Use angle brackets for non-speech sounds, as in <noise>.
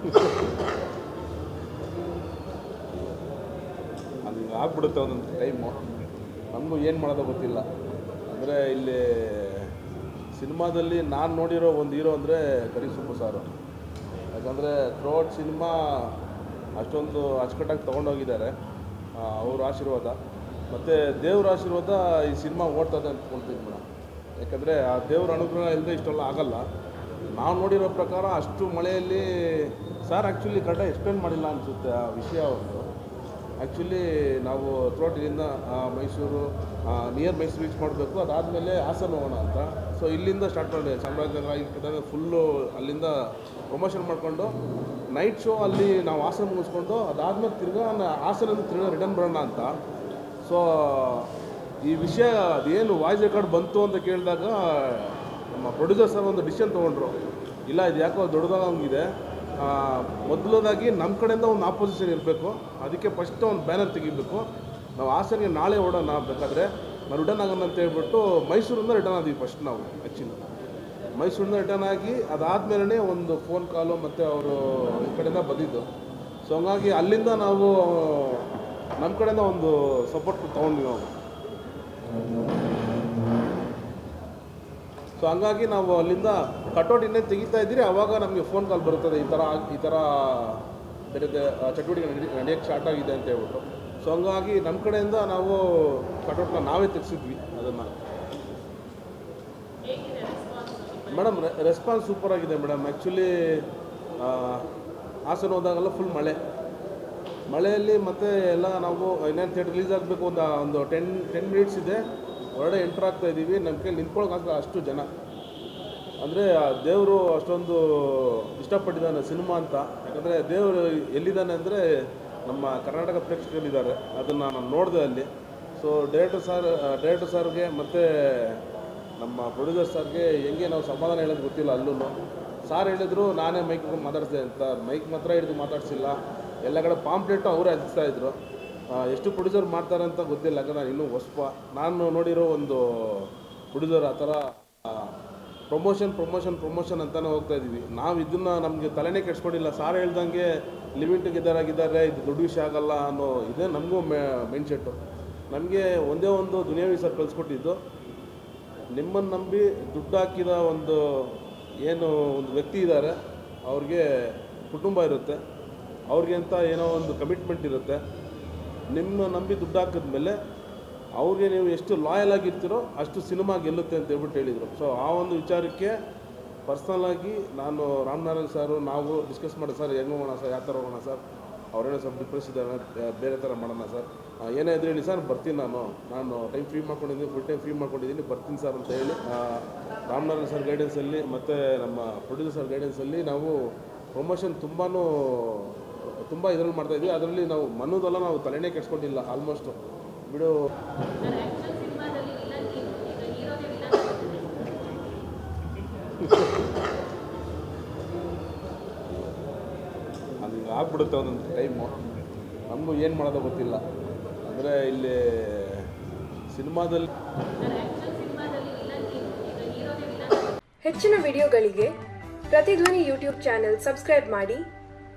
<laughs> ಅದು ಆಗ್ಬಿಡುತ್ತೆ ಒಂದೊಂದು ಟೈಮು ನಮಗೂ ಏನು ಮಾಡೋದೋ ಗೊತ್ತಿಲ್ಲ. ಅಂದರೆ ಇಲ್ಲಿ ಸಿನಿಮಾದಲ್ಲಿ ನಾನು ನೋಡಿರೋ ಒಂದು ಹೀರೋ ಅಂದರೆ ಕರಿಸುಬ್ಬು ಸಾರು. ಯಾಕಂದರೆ ಥ್ರೋಟ್ ಸಿನಿಮಾ ಅಷ್ಟೊಂದು ಅಚ್ಚುಕಟ್ಟಾಗಿ ತೊಗೊಂಡೋಗಿದ್ದಾರೆ. ಅವ್ರ ಆಶೀರ್ವಾದ. ಮತ್ತು ದೇವ್ರ ಆಶೀರ್ವಾದ ಈ ಸಿನಿಮಾ ಓಡ್ತದೆ ಅನ್ಕೊಳ್ತೀನಿ ಮೇಡಮ್ ಯಾಕಂದರೆ ಆ ದೇವ್ರ ಅನುಗ್ರಹ ಇಲ್ಲದೆ ಇಷ್ಟೆಲ್ಲ ಆಗಲ್ಲ. ನಾವು ನೋಡಿರೋ ಪ್ರಕಾರ ಅಷ್ಟು ಮಳೆಯಲ್ಲಿ ಸರ್ ಆ್ಯಕ್ಚುಲಿ ಕರೆಕ್ಟಾಗಿ ಎಕ್ಸ್ಪ್ಲೇನ್ ಮಾಡಿಲ್ಲ ಅನಿಸುತ್ತೆ ಆ ವಿಷಯ ಒಂದು ಆ್ಯಕ್ಚುಲಿ ನಾವು ಆ, ಮೈಸೂರು ನಿಯರ್ ಮೈಸೂರು ರೀಚ್ ಮಾಡಬೇಕು. ಅದಾದಮೇಲೆ ಹಾಸನ ಹೋಗೋಣ ಅಂತ. ಸೊ ಇಲ್ಲಿಂದ ಸ್ಟಾರ್ಟ್ ಮಾಡಿ ಚಾಮರಾಜನಗರ ಕಡೆ ಫುಲ್ಲು ಅಲ್ಲಿಂದ ಪ್ರಮೋಷನ್ ಮಾಡಿಕೊಂಡು ನೈಟ್ ಶೋ ಅಲ್ಲಿ ನಾವು ಹಾಸನ ಮುಗಿಸ್ಕೊಂಡು ಅದಾದಮೇಲೆ ತಿರ್ಗಾ ಹಾಸನ ತಿರ್ಗಾ ರಿಟರ್ನ್ ಬರೋಣ ಅಂತ. ಸೊ ಈ ವಿಷಯ ಅದೇನು ವಾಯ್ಸ್ ರೆಕಾರ್ಡ್ ಬಂತು ಅಂತ ಕೇಳಿದಾಗ ನಮ್ಮ ಪ್ರೊಡ್ಯೂಸರ್ ಸರ್ ಒಂದು ಡಿಸಿಷನ್ ತೊಗೊಂಡ್ರು. ಇಲ್ಲ, ಇದು ಯಾಕೋ ದೊಡ್ಡದಾಗಿದೆ ಮೊದಲದಾಗಿ ನಮ್ಮ ಕಡೆಯಿಂದ ಒಂದು ಆಪೋಸಿಷನ್ ಇರಬೇಕು. ಅದಕ್ಕೆ ಫಸ್ಟ್ ಒಂದು ಬ್ಯಾನರ್ ತೆಗಿಬೇಕು. ನಾವು ಹಾಸನಿಗೆ ನಾಳೆ ಓಡೋಣ ಬೇಕಾದರೆ. ನಾವು ರಿಟರ್ನ್ ಆಗೋಣ ಅಂತ ಹೇಳ್ಬಿಟ್ಟು ಮೈಸೂರಿಂದ ರಿಟರ್ನ್ ಆದ್ವಿ ಫಸ್ಟ್ ನಾವು, ಹೆಚ್ಚಿನ. ಮೈಸೂರಿಂದ ರಿಟರ್ನ್ ಆಗಿ ಅದಾದಮೇಲೆ ಒಂದು ಫೋನ್ ಕಾಲು ಮತ್ತು ಅವರು ಈ ಕಡೆಯಿಂದ ಬಂದಿದ್ದು. ಸೊ ಹಂಗಾಗಿ ಅಲ್ಲಿಂದ ನಾವು ನಮ್ಮ ಕಡೆಯಿಂದ ಒಂದು ಸಪೋರ್ಟ್ ತೊಗೊಂಡ್ವಿ ನಾವು. ಸೊ ಹಂಗಾಗಿ ನಾವು ಅಲ್ಲಿಂದ ಕಟೌಟ್ ಇನ್ನೇ ತೆಗಿತಾ ಇದ್ದೀರಿ. ಅವಾಗ ನಮಗೆ ಫೋನ್ ಕಾಲ್ ಬರುತ್ತದೆ. ಈ ಥರ ಈ ಥರ ಬೇರೆ ಚಟುವಟಿಕೆ ನಡಿ, ನಡೆಯೋಕ್ಕೆ ಸ್ಟಾರ್ಟ್ ಆಗಿದೆ ಅಂತ ಹೇಳ್ಬಿಟ್ಟು. ಸೊ ಹಂಗಾಗಿ ನಮ್ಮ ಕಡೆಯಿಂದ ನಾವು ಕಟೌಟ್ನ ನಾವೇ ತೆಗೆಸಿದ್ವಿ ಅದನ್ನು. ಮೇಡಮ್ ರೆಸ್ಪಾನ್ಸ್ ಸೂಪರ್ ಆಗಿದೆ ಮೇಡಮ್. ಆ್ಯಕ್ಚುಲಿ ಹಾಸನ ಹೋದಾಗೆಲ್ಲ ಫುಲ್ ಮಳೆ. ಮಳೆಯಲ್ಲಿ ಮತ್ತೆ ಎಲ್ಲ ನಾವು ಇನ್ನೇನು ಥಿಯೇಟರ್ ರಿಲೀಸ್ ಆಗಬೇಕು ಒಂದು ಒಂದು ಟೆನ್ ಟೆನ್ ಮಿನಿಟ್ಸ್ ಇದೆ. ಹೊರಗಡೆ ಎಂಟ್ರ್ ಆಗ್ತಾ ಇದ್ದೀವಿ ನಮ್ಮ ಕೈಲಿ ನಿಂತ್ಕೊಳ್ಳೋಕೆ ಅಷ್ಟು ಜನ. ಅಂದರೆ ದೇವರು ಅಷ್ಟೊಂದು ಇಷ್ಟಪಟ್ಟಿದ್ದಾನೆ ಸಿನಿಮಾ ಅಂತ. ಯಾಕಂದರೆ ದೇವರು ಎಲ್ಲಿದ್ದಾನೆ ಅಂದರೆ ನಮ್ಮ ಕರ್ನಾಟಕ ಪ್ರೇಕ್ಷಕರಲ್ಲಿದ್ದಾರೆ. ಅದನ್ನು ನಾನು ನೋಡಿದೆ ಅಲ್ಲಿ. ಸೊ ಡೈರೆಕ್ಟರ್ ಸರ್ ಡೈರೆಕ್ಟರ್ ಸರ್ಗೆ ಮತ್ತು ನಮ್ಮ ಪ್ರೊಡ್ಯೂಸರ್ ಸರ್ಗೆ ಹೆಂಗೆ ನಾವು ಸಮಾಧಾನ ಹೇಳೋದು ಗೊತ್ತಿಲ್ಲ ಅಲ್ಲೂ ಸಾರ್ ಹೇಳಿದ್ರು ನಾನೇ ಮೈಕ್ ಮಾತಾಡ್ತೇನೆ ಅಂತ. ಮೈಕ್ ಮಾತ್ರ ಹಿಡಿದು ಮಾತಾಡಿಸಿಲ್ಲ. ಎಲ್ಲ ಕಡೆ ಪಾಂಪ್ಲೆಟು ಅವರೇ ಹಂಚ್ತಾ ಇದ್ರು. ಆ, ಎಷ್ಟು ಪ್ರೊಡ್ಯೂಸರ್ ಮಾಡ್ತಾರೆ ಅಂತ ಗೊತ್ತಿಲ್ಲ, ಯಾಕಂದ್ರೆ ನಾನು ಇನ್ನೂ ಹೊಸಪ. ನಾನು ನೋಡಿರೋ ಒಂದು ಪ್ರೊಡ್ಯೂಸರ್ ಆ ಥರ ಪ್ರಮೋಷನ್ ಪ್ರಮೋಷನ್ ಪ್ರಮೋಷನ್ ಅಂತಲೇ ಹೋಗ್ತಾ ಇದ್ದೀವಿ. ನಾವು ಇದನ್ನು ನಮಗೆ ತಲೆನೇ ಕೆಡ್ಸ್ಕೊಂಡಿಲ್ಲ. ಸಾರ್ ಹೇಳ್ದಂಗೆ ಲಿಮಿಟ್ ಇದ್ದಾರಾಗಿದ್ದಾರೆ ಇದು ದೊಡ್ಡ ವಿಷಯ ಆಗಲ್ಲ ಅನ್ನೋ ಇದೇ ನಮಗೂ ಮೆ ಮೈಂಡ್ಸೆಟ್ಟು ನಮಗೆ ಒಂದೇ ಒಂದು ದುನಿಯಾವಿ ಸರ್ ಕಲಿಸ್ಕೊಟ್ಟಿದ್ದು ನಿಮ್ಮನ್ನು ನಂಬಿ ದುಡ್ಡು ಹಾಕಿದ ಒಂದು, ಏನು, ಒಂದು ವ್ಯಕ್ತಿ ಇದ್ದಾರೆ. ಅವ್ರಿಗೆ ಕುಟುಂಬ ಇರುತ್ತೆ. ಅವ್ರಿಗೆ ಅಂತ ಏನೋ ಒಂದು ಕಮಿಟ್ಮೆಂಟ್ ಇರುತ್ತೆ. ನಿಮ್ಮ ನಂಬಿ ದುಡ್ಡು ಹಾಕಿದ್ಮೇಲೆ ಅವ್ರಿಗೆ ನೀವು ಎಷ್ಟು ಲಾಯಲ್ ಆಗಿರ್ತೀರೋ ಅಷ್ಟು ಸಿನಿಮಾ ಗೆಲ್ಲುತ್ತೆ ಅಂತ ಹೇಳ್ಬಿಟ್ಟು ಹೇಳಿದರು. ಸೊ ಆ ಒಂದು ವಿಚಾರಕ್ಕೆ ಪರ್ಸ್ನಲ್ ಆಗಿ ನಾನು ರಾಮನಾರಾಯಣ್ ಸಾರು, ನಾವು ಡಿಸ್ಕಸ್ ಮಾಡಿ ಸರ್, ಹೆಂಗೆ ಹೋಗೋಣ ಸರ್, ಯಾವ ಥರ ಹೋಗೋಣ ಸರ್ ಅವರೇನೋ ಸ್ವಲ್ಪ ಡಿಪ್ರೆಸ್ ಇದ್ದಾರೆ ಬೇರೆ ಥರ ಮಾಡೋಣ ಸರ್. ಏನೇ ಇದ್ರೆ ಹೇಳಿ ಸರ್, ಬರ್ತೀನಿ ನಾನು. ನಾನು ಟೈಮ್ ಫ್ರೀ ಮಾಡ್ಕೊಂಡಿದ್ದೀನಿ ಫುಲ್ ಟೈಮ್ ಫ್ರೀ ಮಾಡ್ಕೊಂಡಿದ್ದೀನಿ, ಬರ್ತೀನಿ ಸರ್ ಅಂತ ಹೇಳಿ ರಾಮನಾರಾಯಣ್ ಸರ್ ಗೈಡೆನ್ಸಲ್ಲಿ ಮತ್ತು ನಮ್ಮ ಪ್ರೊಡ್ಯೂಸರ್ ಸರ್ ಗೈಡೆನ್ಸಲ್ಲಿ ನಾವು ಪ್ರಮೋಷನ್ ತುಂಬಾ ತುಂಬ ಇದರಲ್ಲಿ ಮಾಡ್ತಾಯಿದ್ವಿ ಅದರಲ್ಲಿ ನಾವು ಮನೋದೆಲ್ಲ ನಾವು ತಲೆನೇ ಕೆಡ್ಸ್ಕೊಂಡಿಲ್ಲ ಆಲ್ಮೋಸ್ಟು ಬಿಡು. ಅದು ಆಗ್ಬಿಡುತ್ತೆ ಒಂದೊಂದು ಟೈಮು ನಮಗೂ ಏನು ಮಾಡೋದೋ ಗೊತ್ತಿಲ್ಲ. ಅಂದರೆ ಇಲ್ಲಿ ಸಿನಿಮಾದಲ್ಲಿ ಹೆಚ್ಚಿನ ವಿಡಿಯೋಗಳಿಗೆ ಪ್ರತಿಧ್ವನಿ ಯೂಟ್ಯೂಬ್ ಚಾನೆಲ್ ಸಬ್ಸ್ಕ್ರೈಬ್ ಮಾಡಿ.